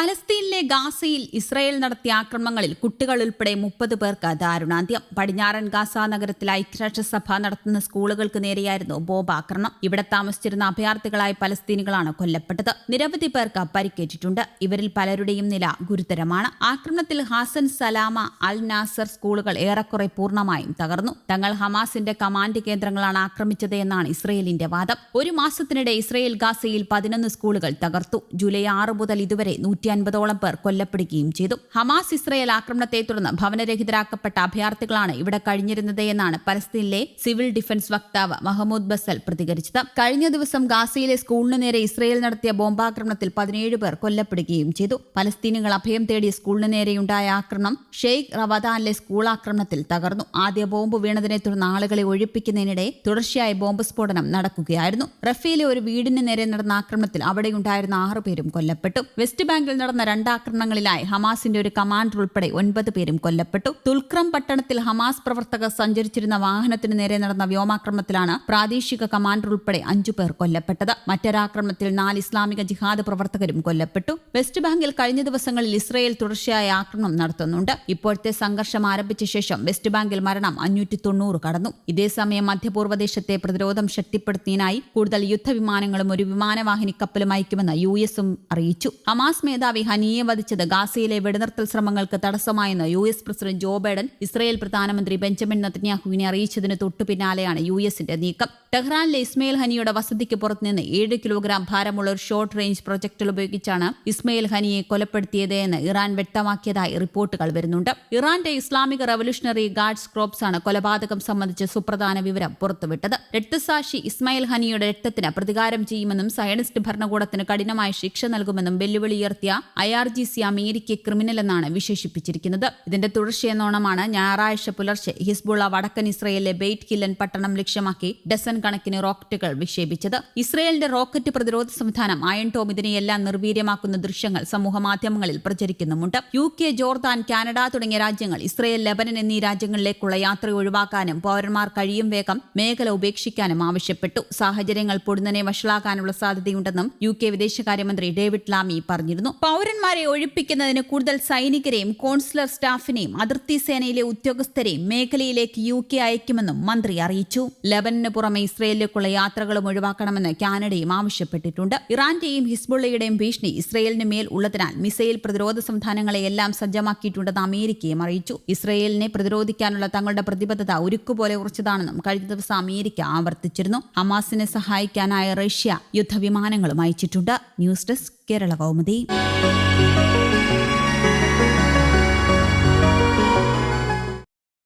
പലസ്തീനിലെ ഗാസയിൽ ഇസ്രായേൽ നടത്തിയ ആക്രമണങ്ങളിൽ കുട്ടികൾ ഉൾപ്പെടെ മുപ്പത് പേർക്ക് ദാരുണാന്ത്യം. പടിഞ്ഞാറൻ ഗാസ നഗരത്തിൽ ഐക്യരാഷ്ട്രസഭ നടത്തുന്ന സ്കൂളുകൾക്ക് നേരെയായിരുന്നു ബോംബാക്രമണം. ഇവിടെ താമസിച്ചിരുന്ന അഭയാർത്ഥികളായ പലസ്തീനുകളാണ് കൊല്ലപ്പെട്ടത്. നിരവധി പേർക്ക് പരിക്കേറ്റിട്ടുണ്ട്. ഇവരിൽ പലരുടെയും നില ഗുരുതരമാണ്. ആക്രമണത്തിൽ ഹാസൻ സലാമ അൽ നാസർ സ്കൂളുകൾ ഏറെക്കുറെ പൂർണമായും തകർന്നു. തങ്ങൾ ഹമാസിന്റെ കമാൻഡ് കേന്ദ്രങ്ങളാണ് ആക്രമിച്ചത് എന്നാണ് ഇസ്രയേലിന്റെ വാദം. ഒരു മാസത്തിനിടെ ഇസ്രയേൽ ഗാസയിൽ പതിനൊന്ന് സ്കൂളുകൾ തകർത്തു. ജൂലൈ ആറ് മുതൽ ഇതുവരെ നൂറ്റി അൻപതോളം പേർ കൊല്ലപ്പെടുകയും ചെയ്തു. ഹമാസ് ഇസ്രയേൽ ആക്രമണത്തെ തുടർന്ന് ഭവനരഹിതരാക്കപ്പെട്ട അഭയാർത്ഥികളാണ് ഇവിടെ കഴിഞ്ഞിരുന്നത് എന്നാണ് പലസ്തീനിലെ സിവിൽ ഡിഫൻസ് വക്താവ് മഹമ്മൂദ് ബസൽ പ്രതികരിച്ചത്. കഴിഞ്ഞ ദിവസം ഗാസയിലെ സ്കൂളിന് നേരെ ഇസ്രയേൽ നടത്തിയ ബോംബാക്രമണത്തിൽ പതിനേഴ് പേർ കൊല്ലപ്പെടുകയും ചെയ്തു. പലസ്തീനുകൾ അഭയം തേടിയ സ്കൂളിന് നേരെയുണ്ടായ ആക്രമണം ഷെയ്ഖ് റവദാനിലെ സ്കൂൾ ആക്രമണത്തിൽ തകർന്നു. ആദ്യ ബോംബ് വീണതിനെ തുടർന്ന് ആളുകളെ ഒഴിപ്പിക്കുന്നതിനിടെ തുടർച്ചയായ ബോംബ് സ്ഫോടനം നടക്കുകയായിരുന്നു. റഫേലെ ഒരു വീടിന് നേരെ നടന്ന ആക്രമണത്തിൽ അവിടെയുണ്ടായിരുന്ന ആറുപേരും കൊല്ലപ്പെട്ടു. വെസ്റ്റ് ബാങ്കിൽ നടന്ന രണ്ടാക്രമണങ്ങളിലായി ഹമാസിന്റെ ഒരു കമാൻഡർ ഉൾപ്പെടെ ഒൻപത് പേരും കൊല്ലപ്പെട്ടു. തുൽക്രം പട്ടണത്തിൽ ഹമാസ് പ്രവർത്തകർ സഞ്ചരിച്ചിരുന്ന വാഹനത്തിന് നേരെ നടന്ന വ്യോമാക്രമണത്തിലാണ് പ്രാദേശിക കമാൻഡർ ഉൾപ്പെടെ അഞ്ചു പേർ കൊല്ലപ്പെട്ടത്. മറ്റൊരാക്രമണത്തിൽ നാല് ഇസ്ലാമിക ജിഹാദ് പ്രവർത്തകരും കൊല്ലപ്പെട്ടു. വെസ്റ്റ് ബാങ്കിൽ കഴിഞ്ഞ ദിവസങ്ങളിൽ ഇസ്രയേൽ തുടർച്ചയായ ആക്രമണം നടത്തുന്നുണ്ട്. ഇപ്പോഴത്തെ സംഘർഷം ആരംഭിച്ച ശേഷം വെസ്റ്റ് ബാങ്കിൽ മരണം അഞ്ഞൂറ്റി തൊണ്ണൂറ് കടന്നു. ഇതേസമയം മധ്യപൂർവദേശത്തെ പ്രതിരോധം ശക്തിപ്പെടുത്തുന്നതിനായി കൂടുതൽ യുദ്ധവിമാനങ്ങളും ഒരു വിമാനവാഹിനി കപ്പലും അയക്കുമെന്ന് യു എസും അറിയിച്ചു. ഹമാസ് മേധാവി ഹനിയെ വധിച്ചത് ഗാസയിലെ വെടിനിർത്തൽ ശ്രമങ്ങൾക്ക് തടസ്സമായെന്ന് U S president Joe Biden Israel പ്രധാനമന്ത്രി ബെഞ്ചമിൻ നത്തന്യാഹുവിനെ അറിയിച്ചതിന് തൊട്ടു പിന്നാലെയാണ് യു എസിന്റെ നീക്കം. ടെഹ്റാനിലെ ഇസ്മയിൽ ഹനിയുടെ വസതിക്ക് പുറത്തുനിന്ന് ഏഴ് കിലോഗ്രാം ഭാരമുള്ള ഒരു ഷോർട്ട് റേഞ്ച് പ്രൊജക്ടിൽ ഉപയോഗിച്ചാണ് ഇസ്മയിൽ ഹനിയെ കൊലപ്പെടുത്തിയത് എന്ന് ഇറാൻ വ്യക്തമാക്കിയതായി റിപ്പോർട്ടുകൾ വരുന്നുണ്ട്. ഇറാന്റെ ഇസ്ലാമിക റവല്യൂഷണറി ഗാർഡ്സ് ക്രോപ്സ് ആണ് കൊലപാതകം സംബന്ധിച്ച് സുപ്രധാന വിവരം പുറത്തുവിട്ടത്. രക്തസാക്ഷി ഇസ്മായിൽ ഹനിയുടെ രക്തത്തിന് പ്രതികാരം ചെയ്യുമെന്നും സയനിസ്റ്റ് ഭരണകൂടത്തിന് കഠിനമായ ശിക്ഷ നൽകുമെന്നും വെല്ലുവിളി ഉയർത്തിയ ഐ ആർ ജി സി അമേരിക്കയെ ക്രിമിനൽ എന്നാണ് വിശേഷിപ്പിച്ചിരിക്കുന്നത്. ഇതിന്റെ തുടർച്ചയെന്നോണമാണ് ഞായറാഴ്ച പുലർച്ചെ ഹിസ്ബുള്ള വടക്കൻ ഇസ്രയേലിലെ ബെയ്റ്റ് കില്ലൻ പട്ടണം ലക്ഷ്യമാക്കി ഡസൻ കണക്കിന് റോക്കറ്റുകൾ വിക്ഷേപിച്ചത്. ഇസ്രയേലിന്റെ റോക്കറ്റ് പ്രതിരോധ സംവിധാനം അയൺ ടോം ഇതിനെയെല്ലാം നിർവീര്യമാക്കുന്ന ദൃശ്യങ്ങൾ സമൂഹ മാധ്യമങ്ങളിൽ പ്രചരിക്കുന്നുമുണ്ട്. യു കെ ജോർദാൻ കാനഡ തുടങ്ങിയ രാജ്യങ്ങൾ ഇസ്രയേൽ ലെബനൻ എന്നീ രാജ്യങ്ങളിലേക്കുള്ള യാത്ര ഒഴിവാക്കാനും പൌരന്മാർ കഴിയും വേഗം മേഖല ഉപേക്ഷിക്കാനും ആവശ്യപ്പെട്ടു. സാഹചര്യങ്ങൾ പൊടുന്നനെ വഷളാക്കാനുള്ള സാധ്യതയുണ്ടെന്നും യു കെ വിദേശകാര്യമന്ത്രി ഡേവിഡ് ലാമി പറഞ്ഞിരുന്നു. പൗരന്മാരെ ഒഴിപ്പിക്കുന്നതിന് കൂടുതൽ സൈനികരെയും കോൺസുലർ സ്റ്റാഫിനെയും അതിർത്തി സേനയിലെ ഉദ്യോഗസ്ഥരെയും മേഖലയിലേക്ക് യു കെ അയക്കുമെന്നും മന്ത്രി അറിയിച്ചു. ലബനന് പുറമെ ഇസ്രയേലിലേക്കുള്ള യാത്രകളും ഒഴിവാക്കണമെന്ന് കാനഡയും ആവശ്യപ്പെട്ടിട്ടുണ്ട്. ഇറാന്റെയും ഹിസ്ബുള്ളയുടെയും ഭീഷണി ഇസ്രയേലിന് മേൽ ഉള്ളതിനാൽ മിസൈൽ പ്രതിരോധ സംവിധാനങ്ങളെ സംവിധാനങ്ങളെയെല്ലാം സജ്ജമാക്കിയിട്ടുണ്ടെന്ന് അമേരിക്കയും അറിയിച്ചു. ഇസ്രയേലിനെ പ്രതിരോധിക്കാനുള്ള തങ്ങളുടെ പ്രതിബദ്ധത ഉരുക്കുപോലെ ഉറച്ചതാണെന്നും കഴിഞ്ഞ ദിവസം അമേരിക്ക ആവർത്തിച്ചിരുന്നു. ഹമാസിനെ സഹായിക്കാനായ റഷ്യ യുദ്ധവിമാനങ്ങളും അയച്ചിട്ടുണ്ട്. News desk Kerala Kaumudi.